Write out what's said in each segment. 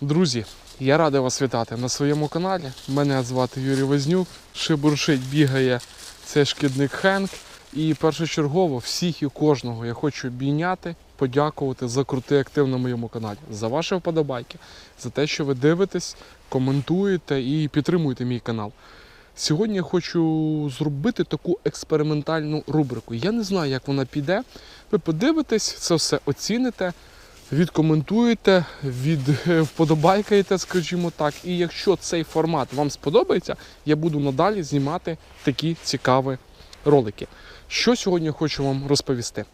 Друзі, я радий вас вітати на своєму каналі. Мене звати Юрій Вознюк. Шибуршить бігає цей шкідник Хенк. І першочергово всіх і кожного я хочу обійняти, подякувати за крутий актив на моєму каналі, за ваші вподобайки, за те, що ви дивитесь, коментуєте і підтримуєте мій канал. Сьогодні я хочу зробити таку експериментальну рубрику. Я не знаю, як вона піде. Ви подивитесь, це все оціните, відкоментуєте, від е, вподобайкаєте, скажімо так. І якщо цей формат вам сподобається, я буду надалі знімати такі цікаві ролики. Що сьогодні хочу вам розповісти?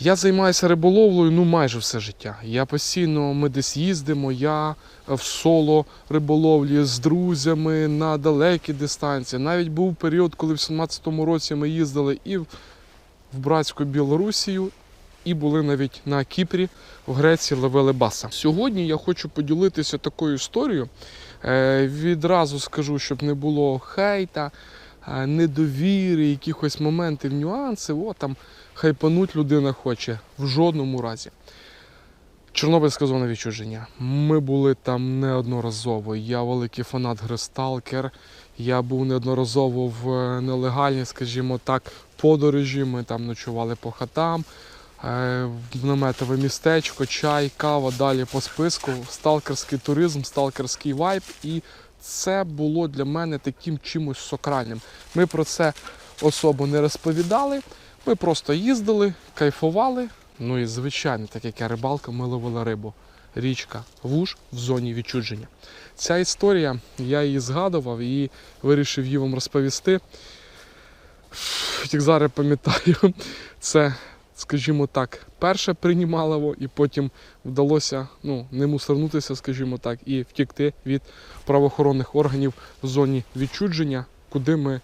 Я займаюся риболовлею ну майже все життя. Я постійно ми десь їздимо, я в соло риболовлі з друзями на далекі дистанції. Навіть був період, коли в 17-му році ми їздили і в братську Білорусію, і були навіть на Кіпрі, в Греції ловили баса. Сьогодні я хочу поділитися такою історією. Е, відразу скажу, щоб не було хейта, е, недовіри, якихось моментів, нюансів. О, там хайпануть людина хоче в жодному разі. Чорнобильська зона відчуження. Ми були там неодноразово. Я великий фанат гри Сталкер. Я був неодноразово в е, нелегальній, скажімо так, подорожі. Ми там ночували по хатам, в наметове містечко, чай, кава, далі по списку. Сталкерський туризм, сталкерський вайб. І це було для мене таким чимось сакральним. Ми про це особо не розповідали. Ми просто їздили, кайфували. Ну і звичайно, так як я рибалка, ми ловили рибу. Річка Вуж в зоні відчудження. Ця історія, я її згадував і вирішив її вам розповісти. Як зараз пам'ятаю, це, скажімо так, перше приймалово, і потім вдалося ну, не мусорнутися, скажімо так, і втікти від правоохоронних органів в зоні відчудження, куди ми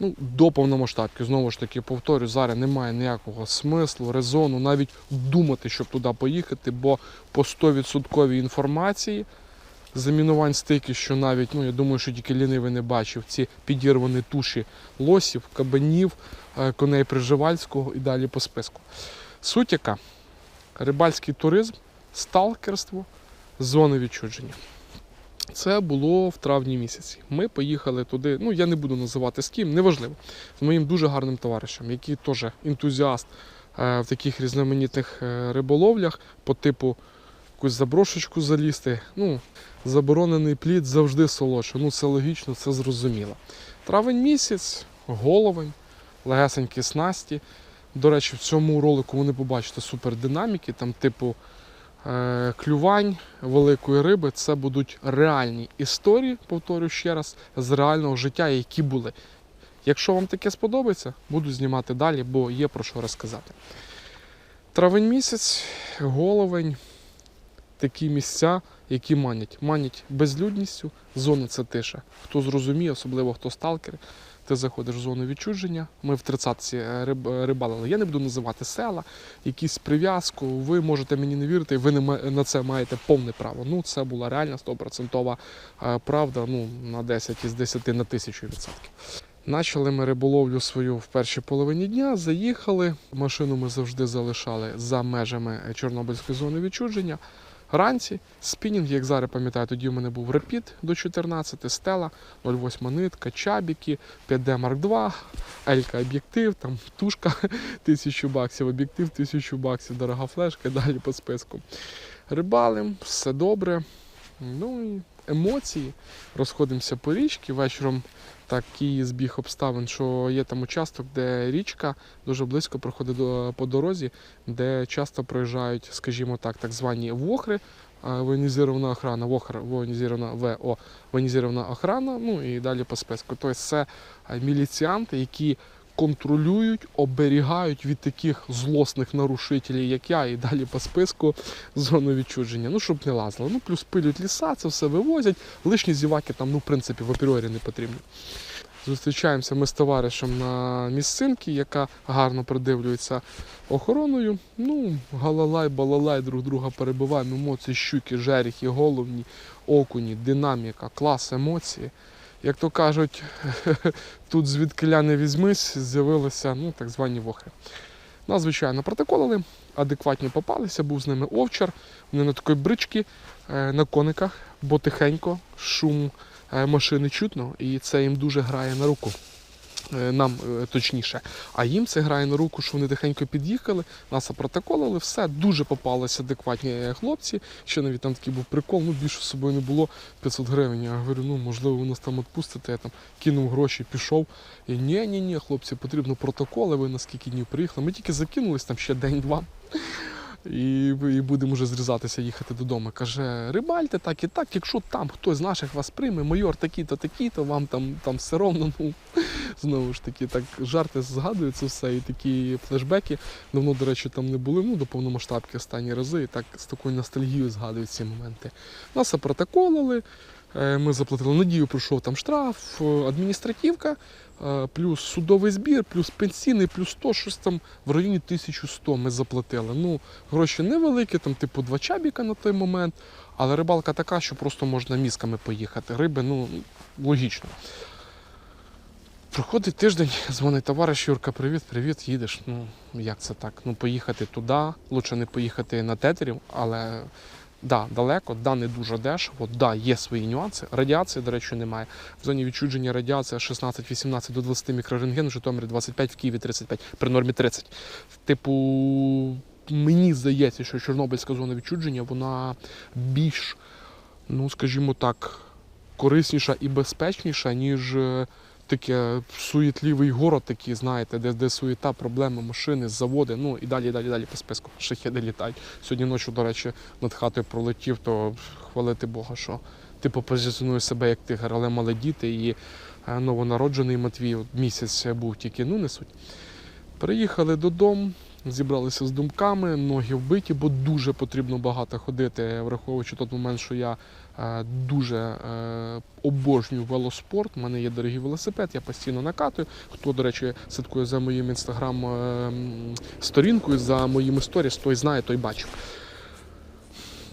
ну, до повномасштабки. Знову ж таки, повторю, зараз немає ніякого смислу, резону навіть думати, щоб туди поїхати, бо по 100% інформації замінувань стики, що навіть, ну я думаю, що тільки лінивий не бачив ці підірвані туші лосів, кабанів, е, коней Приживальського і далі по списку. Суть яка? Рибальський туризм, сталкерство, зони відчудження. Це було в травні місяці. Ми поїхали туди. Ну я не буду називати з ким, неважливо. З моїм дуже гарним товаришем, який теж ентузіаст е, в таких різноманітних е, риболовлях по типу якусь заброшечку залізти. Ну, заборонений плід завжди солодше. Ну це логічно, це зрозуміло. Травень місяць, головень, легесенькі снасті. До речі, в цьому ролику ви не побачите супердинаміки, там типу е, клювань великої риби. Це будуть реальні історії, повторю ще раз, з реального життя, які були. Якщо вам таке сподобається, буду знімати далі, бо є про що розказати. Травень місяць, головень, такі місця, які манять. Манять безлюдністю, зона це тиша. Хто зрозуміє, особливо хто сталкер, ти заходиш в зону відчуження. Ми в 30-ці риб, рибалили. Я не буду називати села, якісь прив'язку. Ви можете мені не вірити, ви не на це маєте повне право. Ну, це була реальна 100% е, правда. Ну, на 10 із 10 на 1000 відсотків. Начали ми риболовлю свою в першій половині дня, заїхали. Машину ми завжди залишали за межами Чорнобильської зони відчуження. Ранці, спінінг, як зараз пам'ятаю, тоді в мене був репіт до 14, стела, 0,8 нитка, чабіки, 5D Mark II, Елька об'єктив, там тушка 1000 баксів, об'єктив 1000 баксів, дорога флешка і далі по списку. Рибалим, все добре. Ну і емоції. Розходимося по річці. Вечором такий збіг обставин, що є там участок, де річка дуже близько проходить по дорозі, де часто проїжджають, скажімо так, так звані вохри, воєнізірована охрана, вохр, воєнізована ВО, воєнізована охрана, ну і далі по списку. Тобто це міліціанти, які контролюють, оберігають від таких злосних нарушителів, як я, і далі по списку зону відчуження. Ну, щоб не лазило. Ну, плюс пилють ліса, це все вивозять. Лишні зіваки там, ну, в принципі, в апріорі не потрібні. Зустрічаємося ми з товаришем на місцинці, яка гарно придивлюється охороною. Ну, галалай, балалай, друг друга перебиваємо. Емоції, щуки, жерехи, головні, окуні, динаміка, клас, емоції. Як то кажуть, тут звідки не візьмись, з'явилися ну, так звані вохи. Нас, звичайно, протоколили, адекватні попалися, був з ними овчар. Вони на такій бричці е, на кониках, бо тихенько, шум е, машини чутно, і це їм дуже грає на руку. Е, Нам е, точніше. А їм це грає на руку, що вони тихенько під'їхали, нас опротоколили, все, дуже попалися адекватні е, хлопці. Ще навіть там такий був прикол, ну більше з собою не було 500 гривень. Я говорю, ну можливо, ви нас там відпустите. Я там кинув гроші, пішов. І ні, ні, ні, хлопці, потрібно протоколи. Ви на скільки днів приїхали. Ми тільки закинулись там ще день-два. І, і будемо вже зрізатися, їхати додому. Каже, рибальте так і так, якщо там хтось з наших вас прийме, майор такий-то, такий-то, вам там, там все ровно. Ну, знову ж таки, так жарти згадуються все, і такі флешбеки. Давно, до речі, там не були, ну, до повномасштабки останні рази, і так з такою ностальгією згадують ці моменти. Нас опротоколили, ми заплатили надію, пройшов там штраф, е, адміністративка, е, плюс судовий збір, плюс пенсійний, плюс 100, щось там в районі 1100 ми заплатили. Ну, гроші невеликі, там, типу, два чабіка на той момент, але рибалка така, що просто можна мізками поїхати. Риби, ну, логічно. Проходить тиждень, дзвонить товариш Юрка, привіт, привіт, їдеш. Ну, як це так? Ну, поїхати туди, лучше не поїхати на тетерів, але да, далеко, да, не дуже дешево, да, є свої нюанси. Радіації, до речі, немає. В зоні відчудження радіація 16-18 до 20 мікрорентген, в Житомирі 25, в Києві 35, при нормі 30. Типу, мені здається, що Чорнобильська зона відчудження, вона більш, ну скажімо так, корисніша і безпечніша, ніж е, таке суєтлівий город, такий, знаєте, де, де суєта, проблеми, машини, заводи, ну і далі, далі, далі по списку. Шахіди літають. Сьогодні ночі, до речі, над хатою пролетів, то хвалити Бога, що типу позиціонуєш себе як тигр, але мали діти і е, новонароджений Матвій місяць був тільки, ну не суть. Приїхали додому, зібралися з думками, ноги вбиті, бо дуже потрібно багато ходити, враховуючи той момент, що я е, дуже е, обожнюю велоспорт. У мене є дорогий велосипед, я постійно накатую. Хто, до речі, слідкує за моїм інстаграм е, за моїми сторіс, той знає, той бачив.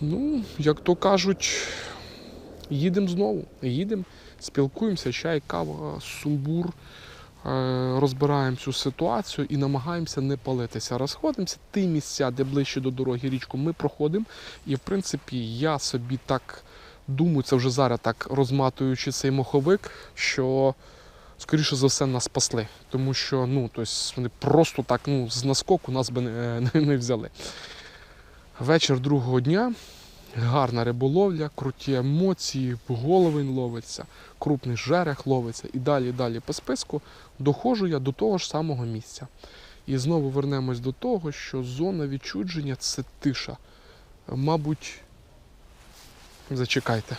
Ну, як то кажуть, їдемо знову. Їдемо, спілкуємося, чай, кава, сумбур. Е, розбираємо цю ситуацію і намагаємося не палитися. Розходимося ті місця, де ближче до дороги річку, ми проходимо. І в принципі, я собі так думаю, це вже зараз так розматуючи цей моховик, що скоріше за все нас спасли. Тому що ну, тобто, вони просто так ну, з наскоку нас би не, не, не взяли. Вечір другого дня. Гарна риболовля, круті емоції, головень ловиться, крупний жерех ловиться і далі, далі по списку доходжу я до того ж самого місця. І знову вернемось до того, що зона відчудження це тиша. Мабуть, зачекайте.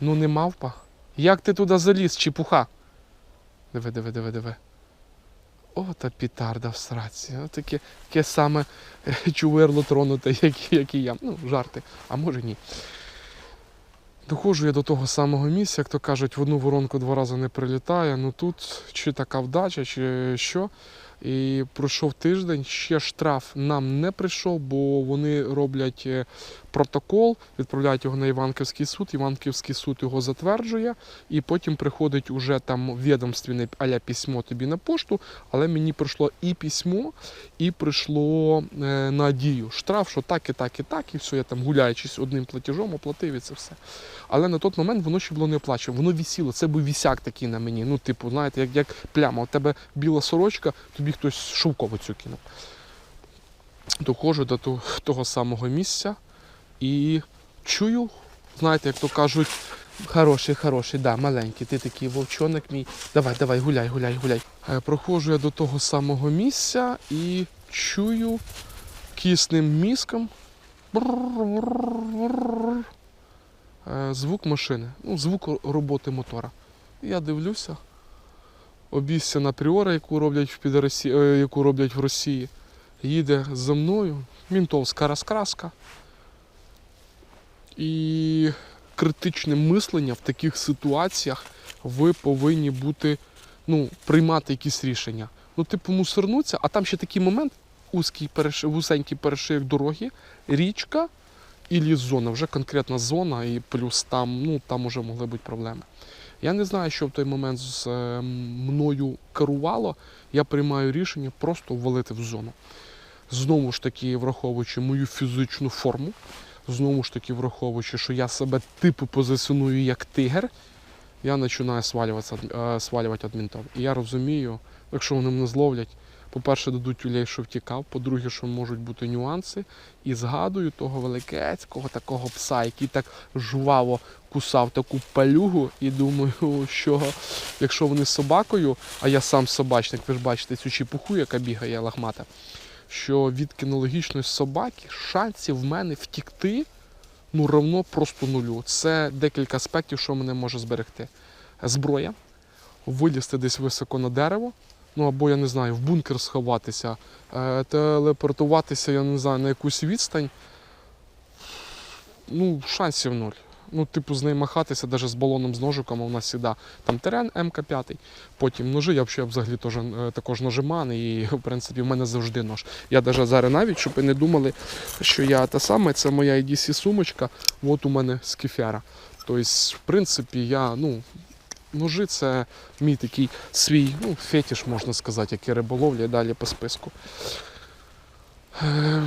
Ну не мавпа. Як ти туди заліз, чепуха? Диви, диви, диви, диви. О, та пітарда в сраці. О, таке, таке саме е, чуверло тронуте, як, як і я. Ну, жарти, а може ні. Доходжу я до того самого місця, як то кажуть, в одну воронку два рази не прилітає. Ну тут чи така вдача, чи що. І пройшов тиждень, ще штраф нам не прийшов, бо вони роблять е, протокол, відправляють його на Іванківський суд. Іванківський суд його затверджує, і потім приходить уже там відомственне аля письмо тобі на пошту. Але мені прийшло і письмо, і прийшло е, на штраф, що так і так, і так, і все, я там гуляючись одним платежом, оплатив і це все. Але на той момент воно ще було не оплачено. Воно вісіло, це був вісяк такий на мені. Ну, типу, знаєте, як, як пляма. У тебе біла сорочка, тобі хтось шовкову цю кинув. Доходжу до того самого місця і чую, знаєте, як то кажуть, хороший, хороший, да, маленький, ти такий вовчоник мій. Давай, давай, гуляй, гуляй, гуляй. Е, Проходжу я до того самого місця і чую кисним мізком. е, Звук машини, ну, звук роботи мотора. Я дивлюся, обіцяна пріора, яку роблять в Підросі... е, яку роблять в Росії, їде за мною, мінтовська розкраска. І критичне мислення в таких ситуаціях ви повинні бути, ну, приймати якісь рішення. Ну, типу, мусорнуться, а там ще такий момент, узкий переш... вузенький перешийок дороги, річка і ліс-зона, вже конкретна зона, і плюс там, ну, там вже могли бути проблеми. Я не знаю, що в той момент з е, мною керувало. Я приймаю рішення просто ввалити в зону. знову ж таки, враховуючи мою фізичну форму, знову ж таки, враховуючи, що я себе типу позиціоную як тигр, я починаю свалюватися, е, свалювати адмінтов. І я розумію, якщо вони мене зловлять, по-перше, дадуть улей, що втікав, по-друге, що можуть бути нюанси. І згадую того великецького такого пса, який так жваво кусав таку палюгу, і думаю, що якщо вони з собакою, а я сам собачник, ви ж бачите цю чепуху, яка бігає лахмата, що від кінологічної собаки шансів в мене втікти ну равно просто нулю. Це декілька аспектів, що мене може зберегти. Зброя, вилізти десь високо на дерево, ну або я не знаю, в бункер сховатися, е, телепортуватися, я не знаю, на якусь відстань. Ну, шансів нуль. Ну, типу, з нею махатися, навіть з балоном з ножиком, у нас завжди там терен МК5, потім ножи, я взагалі, теж, е, також ножиманий, і в принципі в мене завжди нож. Я навіть зараз навіть, щоб ви не думали, що я та саме, це моя EDC сумочка, от у мене скіфера. Тобто, в принципі, я, ну, ножи це мій такий свій ну, фетиш, можна сказати, як і риболовля і далі по списку.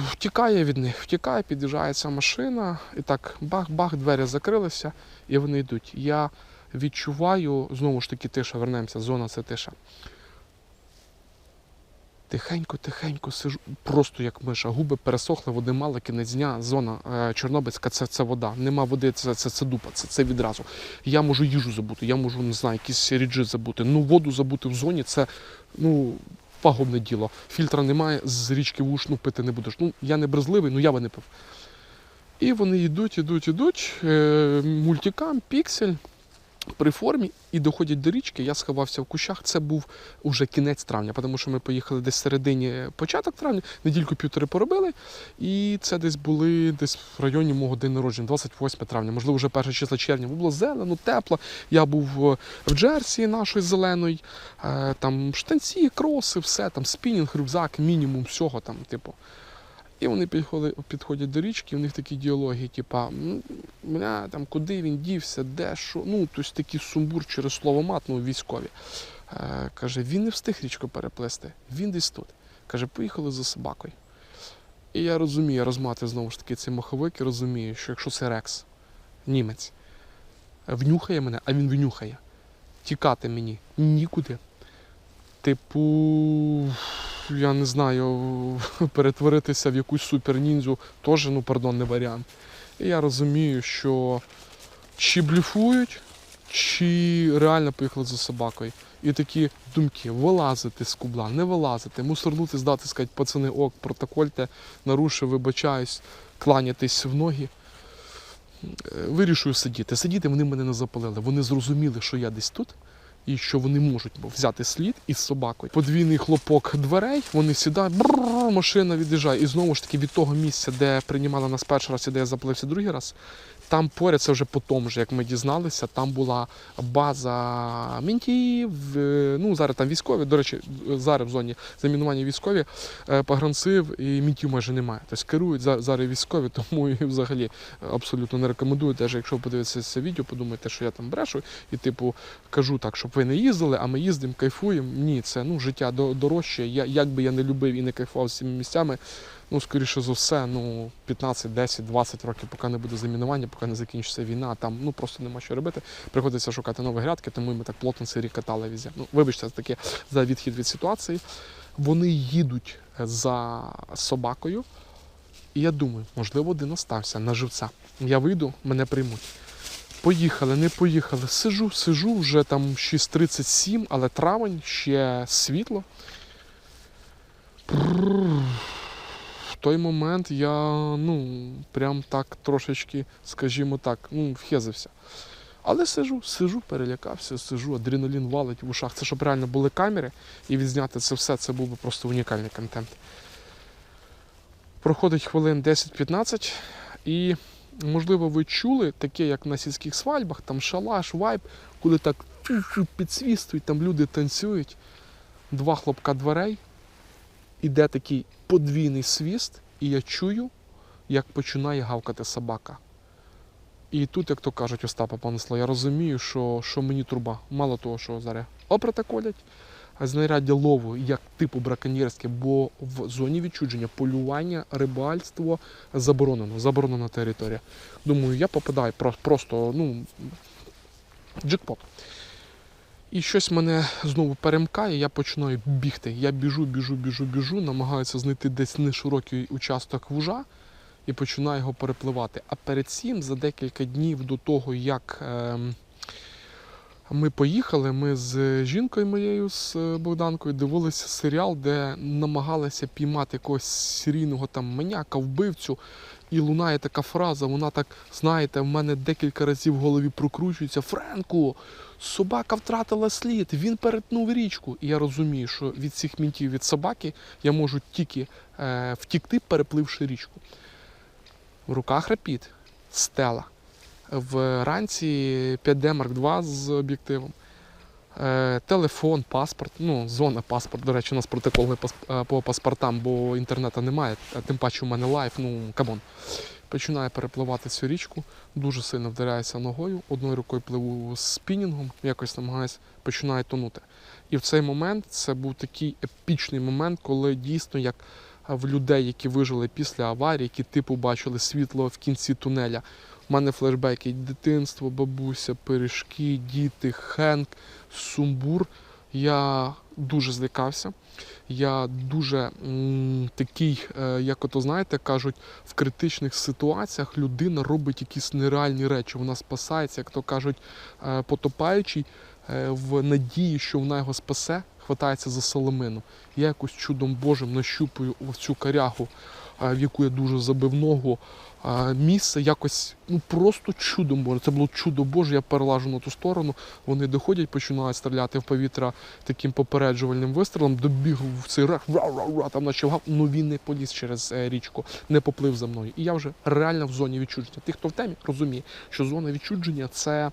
Втікає від них, втікає, під'їжджає ця машина, і так бах-бах, двері закрилися, і вони йдуть. Я відчуваю, знову ж таки, тиша, вернемося, зона це тиша. Тихенько, тихенько сижу, просто як миша. Губи пересохли, води мало, кінець дня, зона е, Чорнобильська це, це вода. Нема води, це, це, це дупа, це, це відразу. Я можу їжу забути, я можу, не знаю, якісь ріджи забути. Ну, воду забути в зоні це ну, пагубне діло. Фільтра немає, з річки вушну пити не будеш. Ну, я не брезливий, ну я би не пив. І вони йдуть, йдуть, йдуть. Е, мультикам, піксель при формі і доходять до річки. Я сховався в кущах. Це був уже кінець травня, тому що ми поїхали десь середині початок травня, недільку півтори поробили. І це десь були десь в районі мого день народження, 28 травня, можливо, вже перше число червня. Було зелено, тепло. Я був е, в Джерсі нашої зеленої, е, там штанці, кроси, все, там спінінг, рюкзак, мінімум всього там, типу. І вони підходять, до річки, у них такі діалоги, типа, «М, бля, там, куди він дівся, де, що. Ну, тобто такий сумбур через слово мат, ну, військові. Е, каже, він не встиг річку переплисти, він десь тут. Каже, поїхали за собакою. І я розумію, я розматив знову ж таки цей маховик і розумію, що якщо це Рекс, німець, внюхає мене, а він внюхає. Тікати мені нікуди. Типу, я не знаю, перетворитися в якусь суперніндзю теж, ну, пардон, не варіант. І я розумію, що чи бліфують, чи реально поїхали за собакою. І такі думки: вилазити з кубла, не вилазити, мусорнути, здати, сказати, пацани, ок, протокольте, нарушив, вибачаюсь, кланятись в ноги. Е, Вирішую сидіти. Сидіти вони мене не запалили. Вони зрозуміли, що я десь тут. І що вони можуть взяти слід із собакою. Подвійний хлопок дверей, вони сідають, бррр, машина від'їжджає. І знову ж таки від того місця, де приймала нас перший раз і де я запалився другий раз, там поряд, це вже по тому ж, як ми дізналися, там була база мінтів, е, ну зараз там військові, до речі, зараз в зоні замінування військові, е, погранців і мінтів майже немає. Тобто керують зараз військові, тому і взагалі абсолютно не рекомендую. Навіть якщо ви подивитеся це відео, подумайте, що я там брешу і типу кажу так, щоб ви не їздили, а ми їздимо, кайфуємо. Ні, це ну життя до- дорожче. Я як би я не любив і не кайфував з цими місцями. Ну, скоріше за все, ну 15, 10, 20 років, поки не буде замінування, поки не закінчиться війна, там ну просто нема що робити. Приходиться шукати нові грядки, тому ми так плотно цей рік катали візі. Ну, вибачте, таке за відхід від ситуації. Вони їдуть за собакою. І я думаю, можливо, один остався на живця. Я вийду, мене приймуть. Поїхали, не поїхали. Сижу, сижу, вже там 6.37, але травень, ще світло. Прррр. Той момент я, ну, прям так трошечки, скажімо так, ну, вхезився. Але сижу, сижу, перелякався, сижу, адреналін валить в ушах. Це щоб реально були камери і відзняти це все, це був би просто унікальний контент. Проходить хвилин 10-15, і, можливо, ви чули таке, як на сільських свадьбах, там шалаш, вайб, коли так підсвістують, там люди танцюють. Два хлопка дверей, іде такий подвійний свіст, і я чую, як починає гавкати собака. І тут, як то кажуть, Остапа понесло, я розумію, що, що мені труба. Мало того, що зараз опротоколять, знаряддя лову як типу браконьєрське, бо в зоні відчудження полювання, рибальство заборонено, заборонена територія. Думаю, я попадаю просто, ну, джекпот. І щось мене знову перемкає, я починаю бігти. Я біжу, біжу, біжу, біжу, намагаюся знайти десь неширокий участок вужа і починаю його перепливати. А перед цим, за декілька днів до того, як ем, ми поїхали, ми з жінкою моєю, з е, Богданкою, дивилися серіал, де намагалися піймати якогось серійного там маняка, вбивцю. І лунає така фраза, вона так, знаєте, в мене декілька разів в голові прокручується. Френку, собака втратила слід, він перетнув річку. І я розумію, що від цих мінтів від собаки я можу тільки е, втікти, перепливши річку. В руках рапід, стела. Вранці 5D Mark II з об'єктивом. Е, телефон, паспорт, ну, зона паспорт. До речі, у нас протоколи е, по паспортам, бо інтернету немає, а тим паче у мене лайф, ну камон. Починаю перепливати цю річку, дуже сильно вдаряюся ногою, одною рукою пливу з спінінгом, якось намагаюся, починаю тонути. І в цей момент це був такий епічний момент, коли дійсно як в людей, які вижили після аварії, які типу бачили світло в кінці тунеля. У мене флешбеки дитинство, бабуся, пиріжки, діти, хенк, сумбур. Я дуже злякався. Я дуже м, такий, е, як ото знаєте, кажуть, в критичних ситуаціях людина робить якісь нереальні речі. Вона спасається, як то кажуть, е, потопаючий е, в надії, що вона його спасе, хватається за соломину. Я якось чудом Божим нащупую цю корягу, е, в яку я дуже забив ногу. Місце якось ну просто чудом Боже. Це було чудо Боже. Я перелажу на ту сторону. Вони доходять, починають стріляти в повітря таким попереджувальним вистрілом. Добіг в цей рах, ра-ра-ра, там наче гав, ну він не поліз через е, річку, не поплив за мною. І я вже реально в зоні відчудження. Ті, хто в темі, розуміє, що зона відчудження це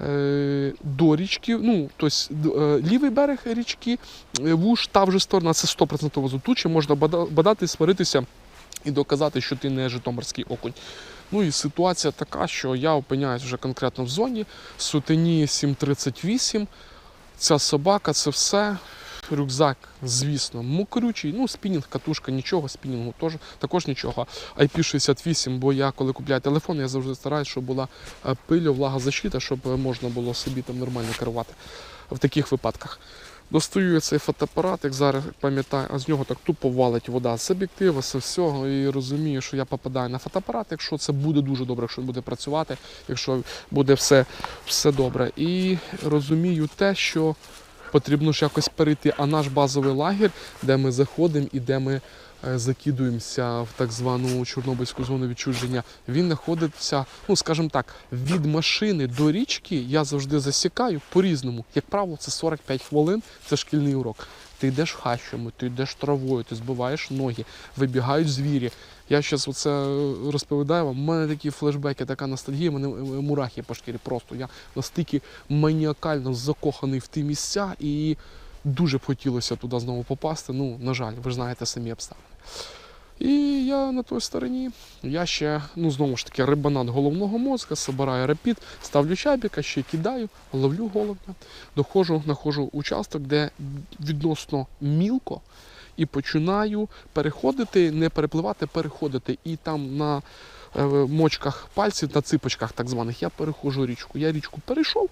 е, до річки, ну, тобто лівий берег річки, вуж, та вже сторона, це 100% затуче, можна бада- бадати, сваритися і доказати, що ти не житомирський окунь. Ну і ситуація така, що я опиняюсь вже конкретно в зоні, сутені 738, ця собака, це все. Рюкзак, звісно, мокрючий, ну, спінінг, катушка, нічого, спінінгу теж, також нічого. IP68, бо я коли купляю телефон, я завжди стараюся, щоб була е, пиль, влагозащита, щоб е, можна було собі там нормально керувати в таких випадках. Достаю цей фотоапарат, як зараз пам'ятаю, а з нього так тупо валить вода з об'єктива, з всього, і розумію, що я попадаю на фотоапарат, якщо це буде дуже добре, якщо буде працювати, якщо буде все, все добре. І розумію те, що потрібно ж якось перейти. А наш базовий лагерь, де ми заходимо і де ми закидуємося в так звану Чорнобильську зону відчуження, він знаходиться, ну скажімо так, від машини до річки я завжди засікаю по-різному. Як правило, це 45 хвилин, це шкільний урок. Ти йдеш хащами, ти йдеш травою, ти збиваєш ноги, вибігають звірі. Я зараз оце е, розповідаю вам. У мене такі флешбеки, така ностальгія, мене е, мурахи по шкірі. Просто я настільки маніакально закоханий в ті місця і дуже б хотілося туди знову попасти. Ну, на жаль, ви ж знаєте самі обставини. І я на той стороні, я ще, ну знову ж таки, рибанат головного мозка, собираю рапід, ставлю чабіка, ще кидаю, ловлю головня, доходжу, знаходжу участок, де відносно мілко, і починаю переходити, не перепливати, переходити. І там на е, мочках пальців, на ципочках так званих, я переходжу річку. Я річку перейшов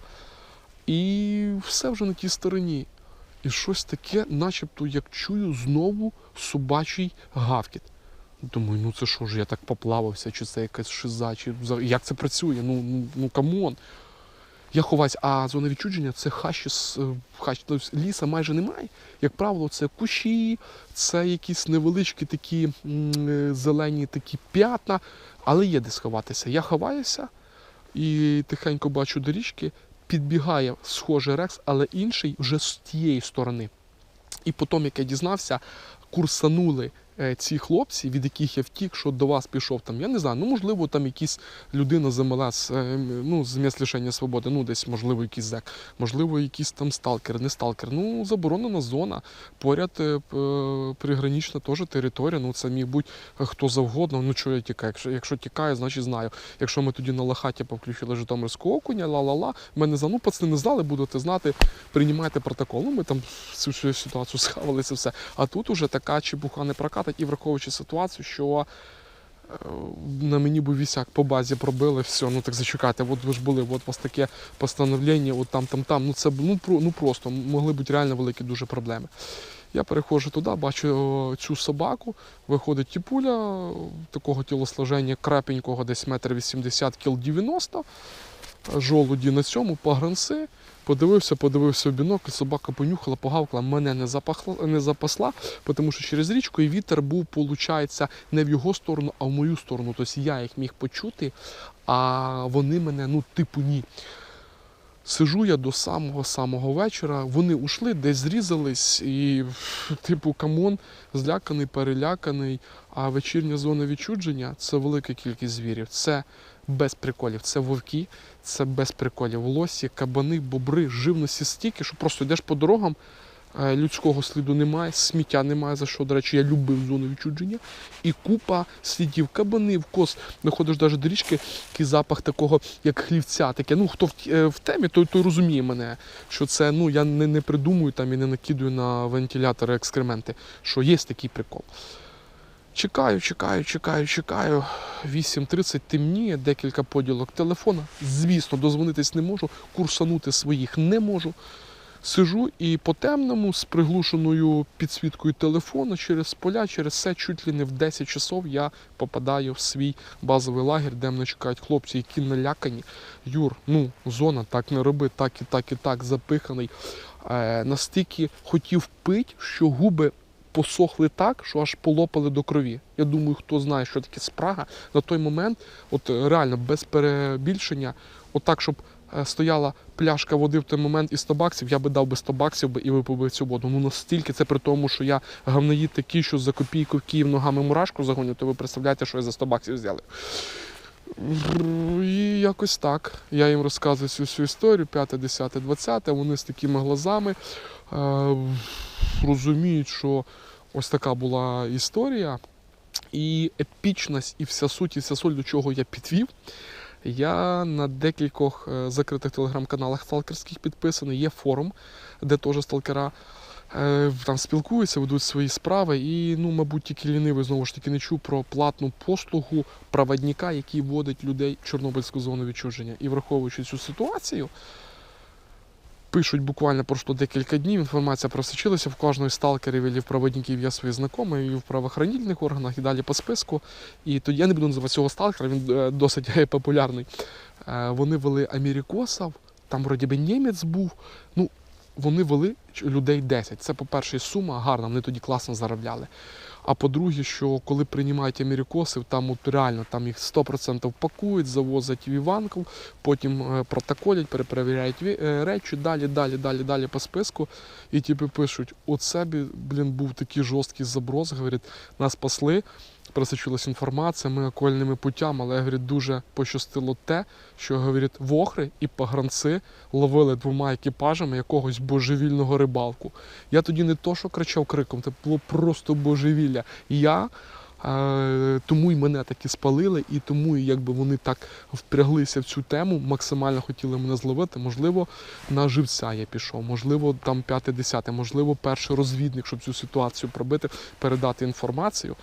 і все вже на тій стороні. І щось таке, начебто, як чую знову собачий гавкіт. Думаю, ну це що ж, я так поплавався, чи це якась шиза, чи як це працює? Ну, ну, ну камон. Я ховаюсь, а зона відчудження це хащі, з- е, хащі. Тобто ліса майже немає. Як правило, це кущі, це якісь невеличкі такі е, зелені такі п'ятна, але є де сховатися. Я ховаюся і тихенько бачу до річки, підбігає схожий рекс, але інший вже з тієї сторони. І потім, як я дізнався, курсанули ці хлопці, від яких я втік, що до вас пішов там, я не знаю, ну можливо, там якісь людина з МЛС, е, ну, з місць лишення свободи, ну десь, можливо, якийсь зек, можливо, якийсь там сталкер, не сталкер. Ну, заборонена зона. Поряд е, п- теж територія. Ну, це міг бути хто завгодно. Ну, чого я тікаю? Якщо, якщо тікає, значить знаю. Якщо ми тоді на лахаті повключили Житомирського окуня, ла-ла-ла, мене за ну, пацани не знали, будете знати, приймайте протокол. Ну, ми там цю всю ситуацію схавали це все. А тут уже така чепуха не і враховуючи ситуацію, що е, на мені був вісяк по базі пробили, все, ну так зачекайте, от ви ж були, от у вас таке постановлення, от там, там, там. Ну це ну, ну просто могли бути реально великі дуже проблеми. Я переходжу туди, бачу цю собаку, виходить тіпуля о, такого тілосложення крапенького, десь метр вісімдесят, кіл 90, жолуді на цьому, пагранси. Подивився, подивився в бінокль, собака понюхала, погавкала, мене не, запахла, не запасла, тому що через річку і вітер був, виходить, не в його сторону, а в мою сторону. Тобто я їх міг почути, а вони мене, ну, типу, ні. Сижу я до самого-самого вечора, вони ушли, десь зрізались, і, типу, камон, зляканий, переляканий. А вечірня зона відчудження це велика кількість звірів. Це без приколів. Це вовки, це без приколів. Лосі, кабани, бобри, живності стільки, що просто йдеш по дорогам, е, людського сліду немає, сміття немає, за що, до речі, я любив зону відчудження. І купа слідів кабанів, кос. Доходиш навіть до річки, який запах такого, як хлівця. Таке, ну хто в, е, в темі, той, той розуміє мене, що це ну я не, не придумую там і не накидую на вентилятори екскременти, що є такий прикол. Чекаю, чекаю, чекаю, чекаю. 8.30 темніє, декілька поділок телефона. Звісно, дозвонитись не можу, курсанути своїх не можу. Сижу і по темному з приглушеною підсвіткою телефону через поля, через все, чуть ли не в 10 часов я попадаю в свій базовий лагерь, де мене чекають хлопці, які налякані. Юр, ну, зона, так не роби, так і так і так, запиханий. Е, настільки хотів пити, що губи посохли так, що аж полопали до крові. Я думаю, хто знає, що таке спрага, на той момент, от е, реально без перебільшення, отак, щоб е, стояла пляшка води в той момент і 100 баксів, я би дав би 100 баксів і випив цю воду. Ну настільки це при тому, що я гавнаїд такий, що за копійку в Київ ногами мурашку загоню, то ви представляєте, що я за 100 баксів взяли. І якось так. Я їм розказую цю всю історію, 5, 10, 20, вони з такими глазами е, розуміють, що ось така була історія. І епічність, і вся суть, і вся соль, до чого я підвів. Я на декількох е, закритих телеграм-каналах сталкерських підписаний. Є форум, де теж сталкера е, там спілкуються, ведуть свої справи. І, ну, мабуть, тільки лінивий знову ж таки не чув про платну послугу проводника, який водить людей в Чорнобильську зону відчуження. І враховуючи цю ситуацію, пишуть буквально пройшло декілька днів. Інформація просочилася в кожної з сталкерів і в проводників є свої знайомі, і в правоохранительних органах, і далі по списку. І тоді я не буду називати цього сталкера, він е, досить е, популярний. Е, Вони вели Америкосов, там вроді би німець був. Ну, вони вели людей 10. Це, по-перше, сума гарна, вони тоді класно заробляли. А по-друге, що коли приймають америкосів, там от реально там їх 100% пакують, завозять в Іванков, потім е, протоколять, перепровіряють е, речі, далі, далі, далі, далі по списку. І типу пишуть: оце, блін, був такий жорсткий заброс, говорять, нас спасли. Просочилась інформація, ми окольними путями, але говорить, дуже пощастило те, що говорить, вохри і погранці ловили двома екіпажами якогось божевільного рибалку. Я тоді не то, що кричав криком, це було просто божевілля. Я тому й мене таки спалили, і тому якби вони так впряглися в цю тему, максимально хотіли мене зловити. Можливо, на живця я пішов, можливо, там п'яте-десяте, можливо, перший розвідник, щоб цю ситуацію пробити, передати інформацію.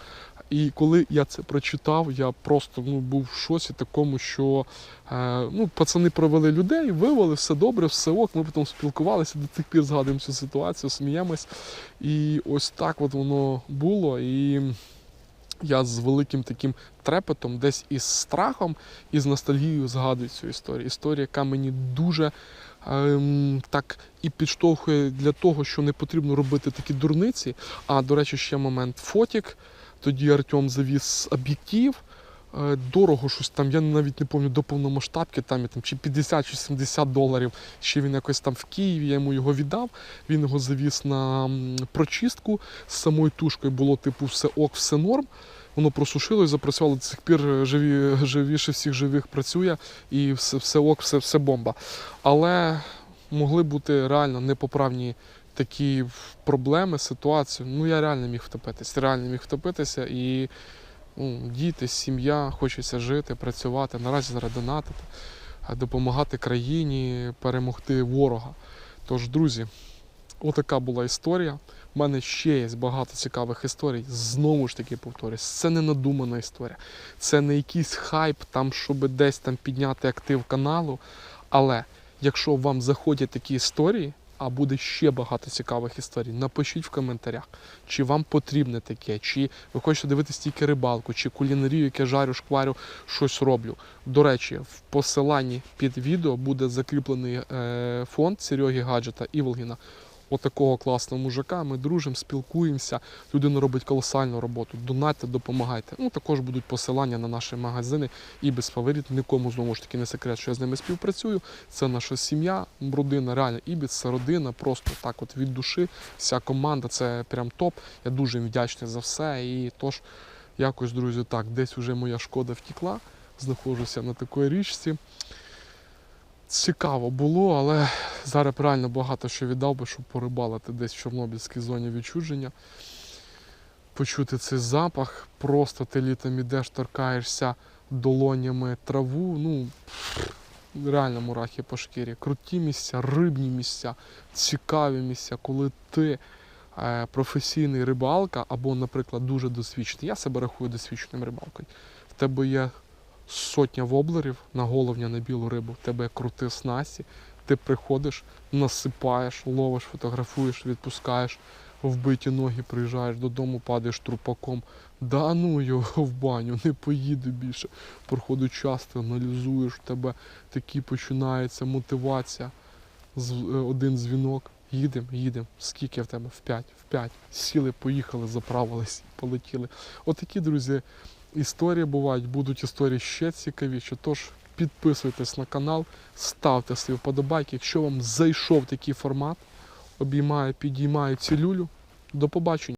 І коли я це прочитав, я просто ну, був в шоці такому, що е, ну, пацани провели людей, вивели, все добре, все ок. Ми потім спілкувалися, до тих пір згадуємо цю ситуацію, сміємось. І ось так от воно було. І я з великим таким трепетом, десь із страхом і з ностальгією згадую цю історію. Історія, яка мені дуже ем, так і підштовхує для того, що не потрібно робити такі дурниці. А до речі, ще момент фотік. Тоді Артем завіз об'єктив. Е, дорого щось там, я навіть не пам'ятаю до повномасштабки, там, я там чи 50 чи 70 доларів. Ще він якось там в Києві, я йому його віддав. Він його завіз на прочистку. З самою тушкою було типу все ок, все норм. Воно просушило і запрацювало до цих пір живі, живіше всіх живих працює і все, все ок, все, все бомба. Але могли бути реально непоправні такі проблеми, ситуації. Ну я реально міг втопитися. Реально міг втопитися і діти, сім'я, хочеться жити, працювати, наразі зараз донатити, допомагати країні перемогти ворога. Тож, друзі, отака була історія. У мене ще є багато цікавих історій. Знову ж таки повторюсь, це не надумана історія. Це не якийсь хайп, там, щоб десь там підняти актив каналу. Але якщо вам заходять такі історії, а буде ще багато цікавих історій, напишіть в коментарях, чи вам потрібне таке, чи ви хочете дивитися тільки рибалку, чи кулінарію, яке жарю, шкварю, щось роблю. До речі, в посиланні під відео буде закріплений е, фонд Серьоги Гаджета Іволгіна. Отакого класного мужика. Ми дружимо, спілкуємося. Людина робить колосальну роботу. Донатьте, допомагайте. Ну також будуть посилання на наші магазини і без фаворит. Нікому знову ж таки не секрет, що я з ними співпрацюю. Це наша сім'я, родина, реально Ібіс, це родина, просто так, от від душі. Вся команда це прям топ. Я дуже їм вдячний за все. І тож, якось, друзі, так, десь вже моя шкода втікла. Знаходжуся на такій річці. Цікаво було, але зараз реально багато що віддав би, щоб порибалити десь в Чорнобильській зоні відчуження. Почути цей запах, просто ти літом ідеш, торкаєшся долонями траву. Ну, реально мурахи по шкірі. Круті місця, рибні місця, цікаві місця, коли ти е, професійний рибалка або, наприклад, дуже досвідчений. Я себе рахую досвідченим рибалкою. В тебе є сотня воблерів на головня на білу рибу, тебе крути снасті, ти приходиш, насипаєш, ловиш, фотографуєш, відпускаєш, вбиті ноги, приїжджаєш додому, падаєш трупаком. Да ну його в баню, не поїду більше. Проходить час, ти аналізуєш, в тебе такі починається мотивація. Е, Один дзвінок. Їдемо, їдемо. Скільки в тебе? В п'ять, в п'ять. Сіли, поїхали, заправились, полетіли. Отакі, друзі, історії бувають, будуть історії ще цікавіші. Тож підписуйтесь на канал, ставте свої вподобайки. Якщо вам зайшов такий формат, обіймаю, підіймаю цілюлю. До побачення.